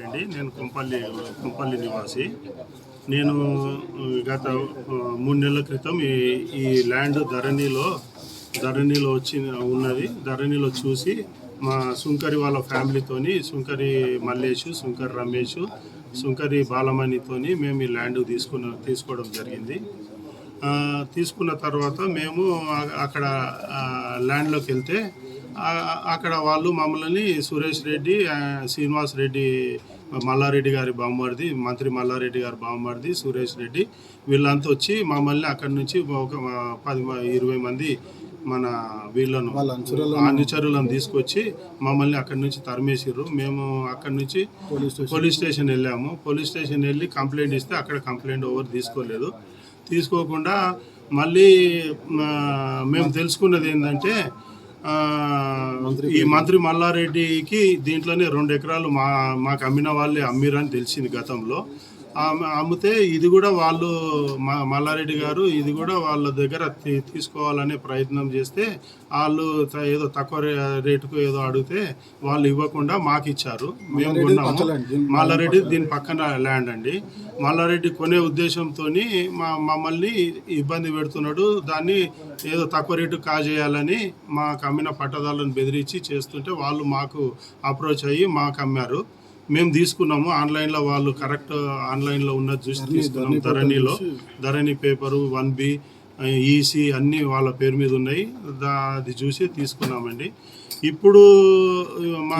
అండి నేను కుంపల్లి కుంపల్లి నివాసి. నేను గత మూడు నెలల క్రితం ఈ ఈ ల్యాండ్ ధరణిలో ధరణిలో వచ్చి ఉన్నది. ధరణిలో చూసి మా సుంకరి వాళ్ళ ఫ్యామిలీతోని సుంకరి మల్లేష్ సుంకరి రమేష్ సుంకరి బాలమణితోని మేము ఈ ల్యాండ్ తీసుకున్న తీసుకోవడం జరిగింది. తీసుకున్న తర్వాత మేము అక్కడ ల్యాండ్లోకి వెళ్తే అక్కడ వాళ్ళు మమ్మల్ని సురేష్ రెడ్డి శ్రీనివాస్ రెడ్డి మల్లారెడ్డి గారి బామ్మడిది మంత్రి మల్లారెడ్డి గారి బామ్మడిది సురేష్ రెడ్డి వీళ్ళంతా వచ్చి మమ్మల్ని అక్కడి నుంచి ఒక పది ఇరవై మంది మన వీళ్ళను అనుచరులను తీసుకొచ్చి మమ్మల్ని అక్కడి నుంచి తరిమేసిర్రు. మేము అక్కడి నుంచి పోలీస్ స్టేషన్. వెళ్ళాము. పోలీస్ స్టేషన్ వెళ్ళి కంప్లైంట్ ఇస్తే అక్కడ కంప్లైంట్ ఓవర్ తీసుకోలేదు. తీసుకోకుండా మళ్ళీ మేము తెలుసుకున్నది ఏంటంటే ఈ మంత్రి మల్లారెడ్డికి దీంట్లోనే రెండు ఎకరాలు మా మాకు అమ్మిన వాళ్ళే అమ్మిరని తెలిసింది గతంలో. అమ్మితే ఇది కూడా వాళ్ళు మా మల్లారెడ్డి గారు ఇది కూడా వాళ్ళ దగ్గర తీసుకోవాలనే ప్రయత్నం చేస్తే వాళ్ళు ఏదో తక్కువ రేటుకు ఏదో అడిగితే వాళ్ళు ఇవ్వకుండా మాకు ఇచ్చారు. మేము కొన్నాము. మల్లారెడ్డి దీని పక్కన ల్యాండ్ అండి. మల్లారెడ్డి కొనే ఉద్దేశంతో మా మమ్మల్ని ఇబ్బంది పెడుతున్నాడు. దాన్ని ఏదో తక్కువ రేటు కాజేయాలని మాకు అమ్మిన పట్టదారులను బెదిరించి చేస్తుంటే వాళ్ళు మాకు అప్రోచ్ అయ్యి మాకు అమ్మారు. మేము తీసుకున్నాము. ఆన్లైన్లో వాళ్ళు కరెక్ట్ ఆన్లైన్లో ఉన్నది చూసి తీసుకున్నాము. ధరణిలో. Dharani paper one B EC అన్నీ వాళ్ళ పేరు మీద ఉన్నాయి. దా అది చూసి తీసుకున్నామండి. ఇప్పుడు మా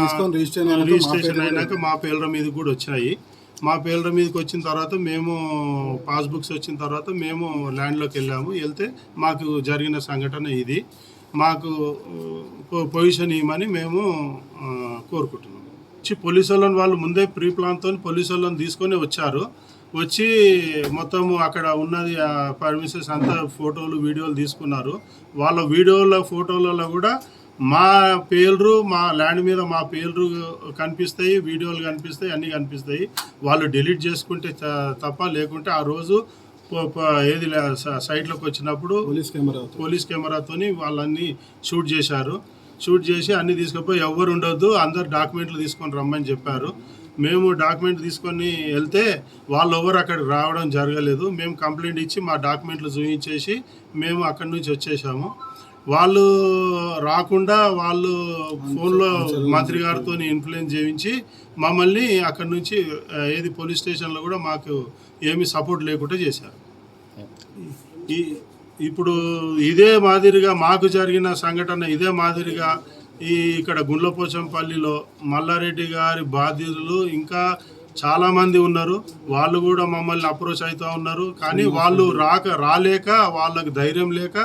రిజిస్ట్రేషన్ అయినాక మా పేర్ల మీద కూడా వచ్చాయి. మా పేర్ల మీదకి వచ్చిన తర్వాత మేము పాస్బుక్స్ వచ్చిన తర్వాత మేము ల్యాండ్లోకి వెళ్ళాము. వెళ్తే మాకు జరిగిన సంఘటన ఇది. మాకు పొజిషన్ ఇవ్వమని మేము ఆ, కోరుకుంటున్నాము వచ్చి పోలీసు వాళ్ళని వాళ్ళు ముందే ప్రీ ప్లాన్తో పోలీసు వాళ్ళని తీసుకొని వచ్చారు. వచ్చి మొత్తం అక్కడ ఉన్నది పర్మిషన్స్ అంతా ఫోటోలు వీడియోలు తీసుకున్నారు. వాళ్ళ వీడియోల ఫోటోలలో కూడా మా పేర్లు మా ల్యాండ్ మీద మా పేర్లు కనిపిస్తాయి వీడియోలు కనిపిస్తాయి అన్నీ కనిపిస్తాయి. వాళ్ళు డిలీట్ చేసుకుంటే తప్ప లేకుంటే ఆ రోజు ఏది సైట్లోకి వచ్చినప్పుడు పోలీస్ కెమెరా పోలీస్ కెమెరాతోని వాళ్ళన్ని షూట్ చేశారు. షూట్ చేసి అన్ని తీసుకుపోయి ఎవరు ఉండొద్దు అందరు డాక్యుమెంట్లు తీసుకొని రమ్మని చెప్పారు. మేము డాక్యుమెంట్ తీసుకొని వెళ్తే వాళ్ళు ఎవరు అక్కడికి రావడం జరగలేదు. మేము కంప్లైంట్ ఇచ్చి మా డాక్యుమెంట్లు చూపించేసి మేము అక్కడి నుంచి వచ్చేసాము. వాళ్ళు రాకుండా వాళ్ళు ఫోన్లో మంత్రి గారితో ఇన్ఫ్లుయెన్స్ చేయించి మమ్మల్ని అక్కడి నుంచి ఏది పోలీస్ స్టేషన్లో కూడా మాకు ఏమీ సపోర్ట్ లేకుండా చేశారు. ఈ ఇప్పుడు ఇదే మాదిరిగా మాకు జరిగిన సంఘటన ఇదే మాదిరిగా ఈ ఇక్కడ గుండ్లపోచంపల్లిలో మల్లారెడ్డి గారి బాధితులు ఇంకా చాలా మంది ఉన్నారు. వాళ్ళు కూడా మమ్మల్ని అప్రోచ్ అవుతూ ఉన్నారు. కానీ వాళ్ళు రాక రాలేక వాళ్ళకి ధైర్యం లేక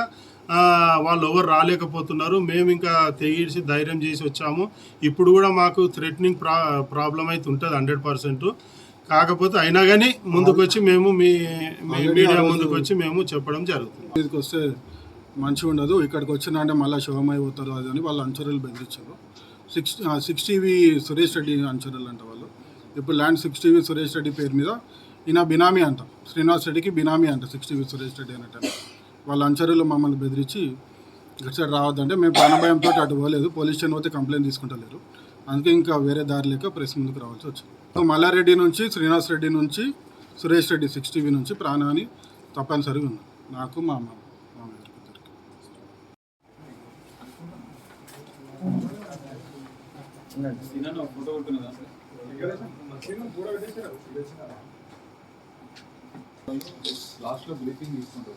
వాళ్ళు ఎవరు రాలేకపోతున్నారు. మేము ఇంకా తెగిసి ధైర్యం చేసి వచ్చాము. ఇప్పుడు కూడా మాకు థ్రెటనింగ్ ప్రా ప్రాబ్లం అయితే ఉంటుంది హండ్రెడ్ పర్సెంట్ కాకపోతే అయినా కానీ ముందుకు వచ్చి మేము మీ మీడియా ముందుకు వచ్చి మేము చెప్పడం జరుగుతుంది. మీదకి వస్తే మంచిగా ఉండదు ఇక్కడికి వచ్చినా అంటే మళ్ళీ శివమైపోతారు అది అని వాళ్ళు అంచరులు బెదిరించారు. Six six TV Suresh Reddy అంచరులు అంట వాళ్ళు. ఇప్పుడు land six TV Suresh Reddy పేరు మీద ఈయన బినామీ అంట. శ్రీనివాస్ రెడ్డికి బినామీ అంట సిక్స్ టీవీ సురేష్ రెడ్డి అన్నట్టు వాళ్ళ అంచరులు మమ్మల్ని బెదిరించి ఇటు సైడ్ రావద్దంటే మేము ప్రాణభయంతో అటు పోలేదు. పోలీస్ స్టేషన్ పోతే కంప్లైంట్ తీసుకుంటలేరు. అందుకే ఇంకా వేరే దారి లేక ప్రెస్ ముందుకు రావాల్సి వచ్చింది. మల్లారెడ్డి నుంచి శ్రీనివాస్ రెడ్డి నుంచి సురేష్ రెడ్డి సిక్స్ టీవీ నుంచి ప్రాణాన్ని తప్పనిసరిగా ఉంది. నాకు మా అమ్మ మా లాస్ట్లో బ్రీఫింగ్ తీసుకుంటాం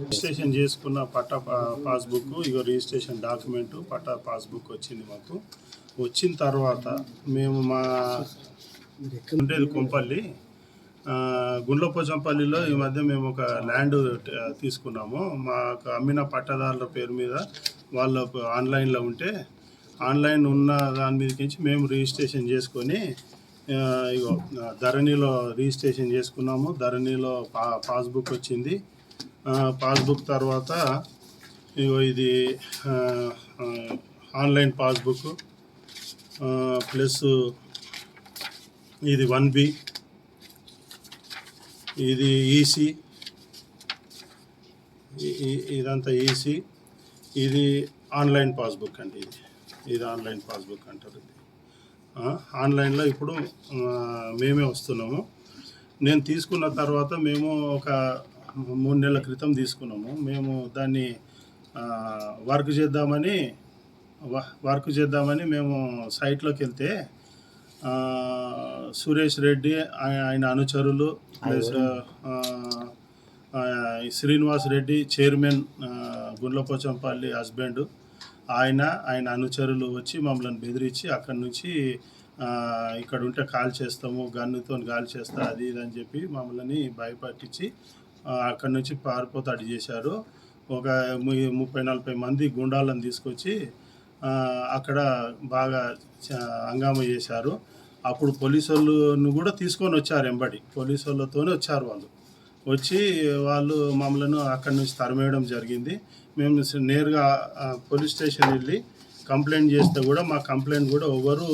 రిజిస్ట్రేషన్ చేసుకున్న పట్టా పాస్బుక్ ఇక రిజిస్ట్రేషన్ డాక్యుమెంట్ పట్టా పాస్బుక్ వచ్చింది మాకు. వచ్చిన తర్వాత మేము మా ఉండేది కొంపల్లి గుండ్లపోచంపల్లిలో ఈ మధ్య మేము ఒక ల్యాండ్ తీసుకున్నాము. మాకు అమ్మిన పట్టదారుల పేరు మీద వాళ్ళ ఆన్లైన్లో ఉంటే ఆన్లైన్ ఉన్న దాని మీదకించి మేము రిజిస్ట్రేషన్ చేసుకొని ఇగో ధరణిలో రిజిస్ట్రేషన్ చేసుకున్నాము. ధరణిలో పా పాస్బుక్ వచ్చింది. పాస్బుక్ తర్వాత ఇగో ఇది ఆన్లైన్ పాస్బుక్ ప్లస్ ఇది వన్ బి ఇది ఈసీ ఇదంతా ఈసీ ఇది ఆన్లైన్ పాస్బుక్ అండి ఇది. ఇది ఆన్లైన్ పాస్బుక్ అంటారు. ఇది ఆన్లైన్లో ఇప్పుడు మేమే వస్తున్నాము. నేను తీసుకున్న తర్వాత మేము ఒక మూడు నెలల క్రితం తీసుకున్నాము. మేము దాన్ని వర్క్ చేద్దామని వర్క్ చేద్దామని మేము సైట్లోకి వెళ్తే సురేష్ రెడ్డి ఆయ- ఆయన అనుచరులు plus Srinivas Reddy chairman Gundlapochampally husband ఆయన ఆయన అనుచరులు వచ్చి మమ్మల్ని బెదిరించి అక్కడి నుంచి ఇక్కడ ఉంటే కాల్ చేస్తాము గన్నుతో కాల్ చేస్తా అది ఇది అని చెప్పి మమ్మల్ని భయపట్టించి అక్కడి నుంచి పారిపోతాడు చేశారు. ఒక ముప్పై నలభై మంది గుండాలను తీసుకొచ్చి అక్కడ బాగా హంగామ హంగామా చేశారు. అప్పుడు పోలీసు వాళ్ళను కూడా తీసుకొని వచ్చారు ఎంబడి. పోలీసు వాళ్ళతోనే వచ్చారు వాళ్ళు. వచ్చి వాళ్ళు మమ్మలను అక్కడి నుంచి తరిమేయడం జరిగింది. మేము నేరుగా పోలీస్ స్టేషన్ వెళ్ళి కంప్లైంట్ చేస్తే కూడా మా కంప్లైంట్ కూడా ఎవరు